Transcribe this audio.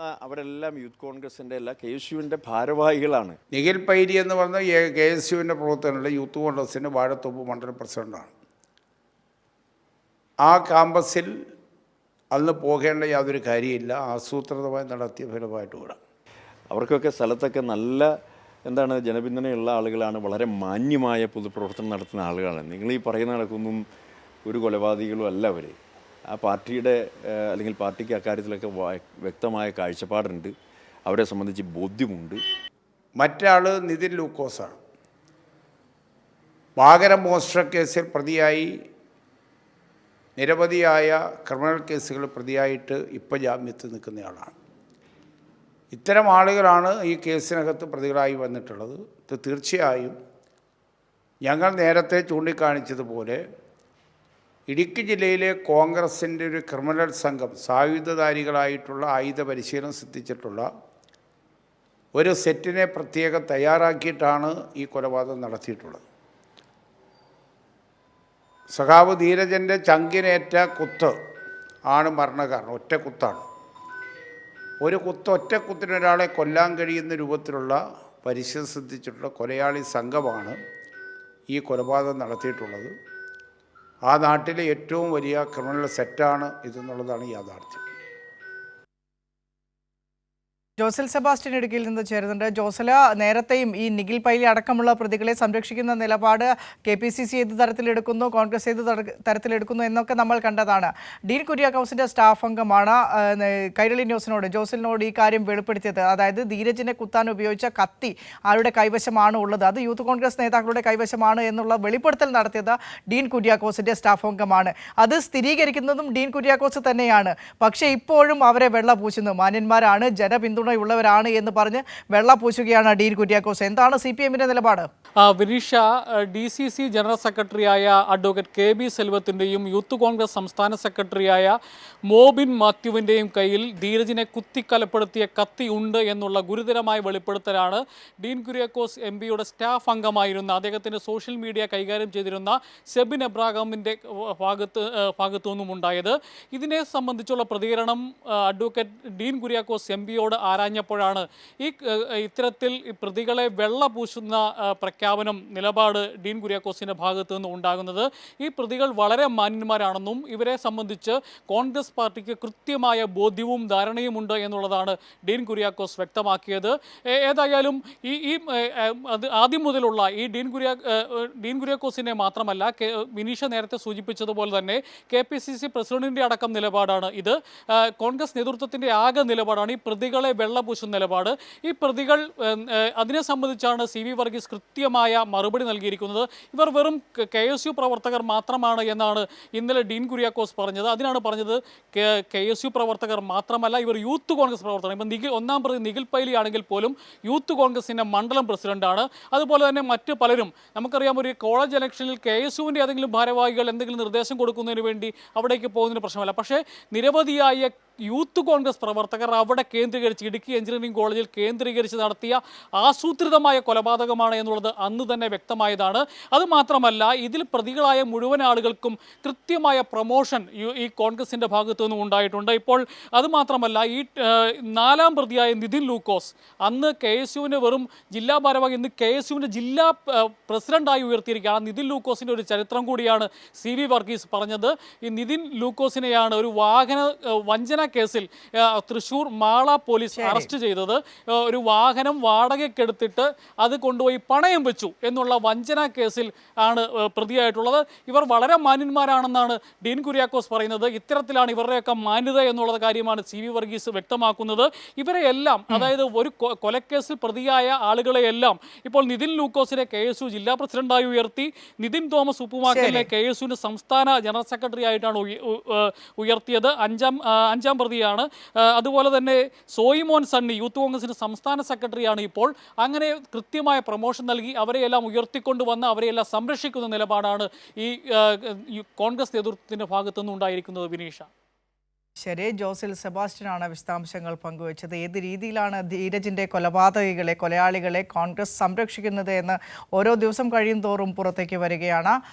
അവരെല്ലാം യൂത്ത് കോൺഗ്രസിന്റെ എല്ലാ കെ എസ് യുവിന്റെ ഭാരവാഹികളാണ്. നിഖിൽ പൈരി എന്ന് പറഞ്ഞാൽ കെ എസ് യുവിന്റെ പ്രവർത്തനമുള്ള യൂത്ത് കോൺഗ്രസിന്റെ വാഴത്തോപ്പ് മണ്ഡലം പ്രസിഡന്റാണ് ആ ക്യാമ്പസിൽ അന്ന് പോകേണ്ട യാതൊരു കാര്യമില്ല. ആസൂത്രിതമായി നടത്തിയ ഫലമായിട്ട് കൂടെ. അവർക്കൊക്കെ സ്ഥലത്തൊക്കെ നല്ല എന്താണ് ജനപിന്തുണയുള്ള ആളുകളാണ്. വളരെ മാന്യമായ പൊതുപ്രവർത്തനം നടത്തുന്ന ആളുകളാണ്. നിങ്ങൾ ഈ പറയുന്ന കണക്കൊന്നും ഒരു കൊലപാതകികളും അല്ല അവർ ആ പാർട്ടിയുടെ അല്ലെങ്കിൽ പാർട്ടിക്ക് അക്കാര്യത്തിലൊക്കെ വ്യക്തമായ കാഴ്ചപ്പാടുണ്ട്. അവരെ സംബന്ധിച്ച് ബോധ്യമുണ്ട്. മറ്റാൾ നിതിൻ ലൂക്കോസാണ്. വാകര മോസ്റ്റർ കേസിൽ പ്രതിയായി നിരവധിയായ ക്രിമിനൽ കേസുകൾ പ്രതിയായിട്ട് ഇപ്പോൾ ജാമ്യത്തിൽ നിൽക്കുന്നയാളാണ്. ഇത്തരം ആളുകളാണ് ഈ കേസിനകത്ത് പ്രതികളായി വന്നിട്ടുള്ളത്. ഇത് തീർച്ചയായും ഞങ്ങൾ നേരത്തെ ചൂണ്ടിക്കാണിച്ചതുപോലെ ഇടുക്കി ജില്ലയിലെ കോൺഗ്രസിന്റെ ഒരു ക്രിമിനൽ സംഘം സായുധധാരികളായിട്ടുള്ള ആയുധ പരിശീലനം സിദ്ധിച്ചിട്ടുള്ള ഒരു സെറ്റിനെ പ്രത്യേകം തയ്യാറാക്കിയിട്ടാണ് ഈ കൊലപാതകം നടത്തിയിട്ടുള്ളത്. സഖാവ് ധീരജന്റെ ചങ്കിനേറ്റ കുത്ത് ആണ് മരണകാരണം. ഒറ്റ കുത്താണ്. ഒരു കുത്ത് ഒറ്റ കുത്തിന് ഒരാളെ കൊല്ലാൻ കഴിയുന്ന രൂപത്തിലുള്ള പരിശീലനം സിദ്ധിച്ചിട്ടുള്ള കൊലയാളി സംഘമാണ് ഈ കൊലപാതകം നടത്തിയിട്ടുള്ളത്. ആ നാട്ടിലെ ഏറ്റവും വലിയ ക്രിമിനൽ സെറ്റാണ് ഇതെന്നുള്ളതാണ് യാഥാർത്ഥ്യം. ജോസൽ സെബാസ്റ്റ്യൻ ഇടുക്കിയിൽ നിന്ന് ചേരുന്നുണ്ട്. ജോസല നേരത്തെയും ഈ നിഖിൽ പൈലി അടക്കമുള്ള പ്രതികളെ സംരക്ഷിക്കുന്ന നിലപാട് കെ പി സി സി ഏത് തരത്തിലെടുക്കുന്നു കോൺഗ്രസ് ഏത് തര- തരത്തിലെടുക്കുന്നു എന്നൊക്കെ നമ്മൾ കണ്ടതാണ്. ഡീൻ കുര്യാക്കൗസിന്റെ സ്റ്റാഫ് അംഗമാണ് കൈരളി ന്യൂസിനോട് ജോസലിനോട് ഈ കാര്യം വെളിപ്പെടുത്തിയത്. അതായത് ധീരജിനെ കുത്താൻ ഉപയോഗിച്ച കത്തി ആരുടെ കൈവശമാണ് ഉള്ളത്? അത് യൂത്ത് കോൺഗ്രസ് നേതാക്കളുടെ കൈവശമാണ് എന്നുള്ള വെളിപ്പെടുത്തൽ നടത്തിയത് ഡീൻ കുര്യാക്കോസിന്റെ സ്റ്റാഫ് അംഗമാണ്. അത് സ്ഥിരീകരിക്കുന്നതും ഡീൻ കുര്യാക്കോസ് തന്നെയാണ്. പക്ഷേ ഇപ്പോഴും അവരെ വെള്ള പൂശുന്നു മാന്യന്മാരാണ് ജനപിന്തുണയുള്ളവരാണ് എന്ന് പറഞ്ഞ് വെള്ള പൂശുകയാണ് ഡീൻ കുര്യാക്കോസ്. എന്താണ് സി പി എമ്മിന്റെ നിലപാട് Vineesha D C C general സെക്രട്ടറിയായ അഡ്വക്കേറ്റ് കെ ബി സെൽവത്തിന്റെയും യൂത്ത് കോൺഗ്രസ് സംസ്ഥാന സെക്രട്ടറിയായ മോബിൻ മാത്യുവിന്റെയും കയ്യിൽ ധീരജിനെ കുത്തിക്കലപ്പെടുത്തിയ കത്തി ഉണ്ട് എന്നുള്ള ഗുരുതരമായ വെളിപ്പെടുത്തലാണ് ഡീൻ കുര്യാക്കോസ് എം പിയുടെ സ്റ്റാഫ് അംഗമായിരുന്ന. അദ്ദേഹത്തിന്റെ സോഷ്യൽ മീഡിയ കൈകാര്യം ചെയ്തിരുന്ന സെബിൻ എബ്രാഹാമിന്റെ ഭാഗത്ത് ഭാഗത്തു നിന്നും ഉണ്ടായത് ഇതിനെ സംബന്ധിച്ചുള്ള പ്രതികരണം അഡ്വക്കേറ്റ് ഡീൻ കുര്യാക്കോസ് എം പിയോട് ആരാഞ്ഞപ്പോഴാണ് ഈ ഇത്തരത്തിൽ പ്രതികളെ വെള്ള പൂശുന്ന പ്രഖ്യാപനം നിലപാട് ഡീൻ കുര്യാക്കോസിന്റെ ഭാഗത്തു നിന്ന് ഉണ്ടാകുന്നത്. ഈ പ്രതികൾ വളരെ മാന്യന്മാരാണെന്നും ഇവരെ സംബന്ധിച്ച് കോൺഗ്രസ് പാർട്ടിക്ക് കൃത്യമായ ബോധ്യവും ധാരണയുമുണ്ട് എന്നുള്ളതാണ് ഡീൻ കുര്യാക്കോസ് വ്യക്തമാക്കിയത്. ഏതായാലും ഈ ഈ അത് ആദ്യം മുതലുള്ള ഈ ഡീൻ കുര്യാ ഡീൻ കുര്യാക്കോസിനെ മാത്രമല്ല കെ- വിനീഷ നേരത്തെ സൂചിപ്പിച്ചതുപോലെ തന്നെ കെ പി സി സി പ്രസിഡന്റിന്റെ അടക്കം നിലപാടാണ് ഇത്. കോൺഗ്രസ് നേതൃത്വത്തിന്റെ ആകെ നിലപാടാണ് ഈ പ്രതികളെ വെള്ളപൂശുന്ന നിലപാട്. ഈ പ്രതികൾ അതിനെ സംബന്ധിച്ചാണ് സി വി വർഗീസ് കൃത്യമായ മറുപടി നൽകിയിരിക്കുന്നത്. ഇവർ വെറും കെ എസ് യു പ്രവർത്തകർ മാത്രമാണ് എന്നാണ് ഇന്നലെ ഡീൻ കുര്യാക്കോസ് പറഞ്ഞത്. അതിനാണ് പറഞ്ഞത് കെ എസ് യു പ്രവർത്തകർ മാത്രമല്ല ഇവർ യൂത്ത് കോൺഗ്രസ് പ്രവർത്തകർ. ഇപ്പം നിഖിൽ ഒന്നാം പ്രതി നിഖിൽ പൈലി ആണെങ്കിൽ പോലും യൂത്ത് കോൺഗ്രസിന്റെ മണ്ഡലം പ്രസിഡന്റാണ് അതുപോലെ തന്നെ മറ്റ് പലരും നമുക്കറിയാം ഒരു കോളേജ് ഇലക്ഷനിൽ കെ എസ് യുവിന്റെ ഏതെങ്കിലും ഭാരവാഹികൾ എന്തെങ്കിലും നിർദ്ദേശം കൊടുക്കുന്നതിന് വേണ്ടി അവിടേക്ക് പോകുന്നതിന് പ്രശ്നമല്ല. പക്ഷേ നിരവധിയായ യൂത്ത് കോൺഗ്രസ് പ്രവർത്തകർ അവിടെ കേന്ദ്രീകരിച്ച് ഇടുക്കി എഞ്ചിനീയറിംഗ് കോളേജിൽ കേന്ദ്രീകരിച്ച് നടത്തിയ ആസൂത്രിതമായ കൊലപാതകമാണ് എന്നുള്ളത് അന്ന് തന്നെ വ്യക്തമായതാണ്. അതുമാത്രമല്ല ഇതിൽ പ്രതികളായ മുഴുവൻ ആളുകൾക്കും കൃത്യമായ പ്രൊമോഷൻ ഈ കോൺഗ്രസിന്റെ ഭാഗത്തു നിന്നും ഉണ്ടായിട്ടുണ്ട്. ഇപ്പോൾ അതുമാത്രമല്ല ഈ നാലാം പ്രതിയായ നിതിൻ ലൂക്കോസ് അന്ന് കെ എസ് യുവിന് വെറും ജില്ലാ ഭാരവാഹി ഇന്ന് കെ എസ് യുവിന്റെ ജില്ലാ പ്രസിഡന്റായി ഉയർത്തിയിരിക്കുകയാണ്. നിതിൻ ലൂക്കോസിന്റെ ഒരു ചരിത്രം കൂടിയാണ് സി വി വർഗീസ് പറഞ്ഞത്. ഈ നിതിൻ ലൂക്കോസിനെയാണ് ഒരു വാഹന വഞ്ചന കേസിൽ തൃശൂർ മാള പോലീസ് അറസ്റ്റ് ചെയ്തത് ഒരു വാഹനം വാടകയ്ക്കെടുത്തിട്ട് അത് കൊണ്ടുപോയി പണയം വെച്ചു എന്നുള്ള വഞ്ചന കേസിൽ ആണ് പ്രതിയായിട്ടുള്ളത്. ഇവർ വളരെ മാന്യന്മാരാണെന്നാണ് ഡീൻ കുര്യാക്കോസ് പറയുന്നത്. ഇത്തരത്തിലാണ് ഇവരുടെയൊക്കെ മാന്യത എന്നുള്ള കാര്യമാണ് സി വി വർഗീസ് വ്യക്തമാക്കുന്നത്. ഇവരെ എല്ലാം അതായത് ഒരു കൊലക്കേസിൽ പ്രതിയായ ആളുകളെയെല്ലാം ഇപ്പോൾ നിതിൻ ലൂക്കോസിനെ കെ എസ് യു ജില്ലാ പ്രസിഡന്റായി ഉയർത്തി നിതിൻ തോമസ് ഉപ്പുമാക്കലിനെ കെ എസ് യുവിന്റെ സംസ്ഥാന ജനറൽ സെക്രട്ടറി ആയിട്ടാണ് ഉയർത്തിയത്. അഞ്ചാം ആ, അഞ്ചാം പ്രതിയാണ്. അതുപോലെ തന്നെ സോയിമോൻ സണ്ണി യൂത്ത് കോൺഗ്രസിന്റെ സംസ്ഥാന സെക്രട്ടറിയാണ് ഇപ്പോൾ. അങ്ങനെ കൃത്യമായ പ്രൊമോഷൻ നൽകി അവരെയെല്ലാം ഉയർത്തിക്കൊണ്ട് വന്ന് അവരെയെല്ലാം സംരക്ഷിക്കുന്ന നിലപാടാണ് ഈ കോൺഗ്രസ് നേതൃത്വത്തിന്റെ ഭാഗത്തുനിന്ന് ഉണ്ടായിരിക്കുന്നത് വിനീഷ. ശരി ജോസിൽ സെബാസ്റ്റ്യനാണ് വിശദാംശങ്ങൾ പങ്കുവച്ചത്. ഏത് രീതിയിലാണ് ധീരജിന്റെ കൊലപാതകികളെ കൊലയാളികളെ കോൺഗ്രസ് സംരക്ഷിക്കുന്നത് എന്ന് ഓരോ ദിവസം കഴിയും തോറും പുറത്തേക്ക് വരികയാണ്.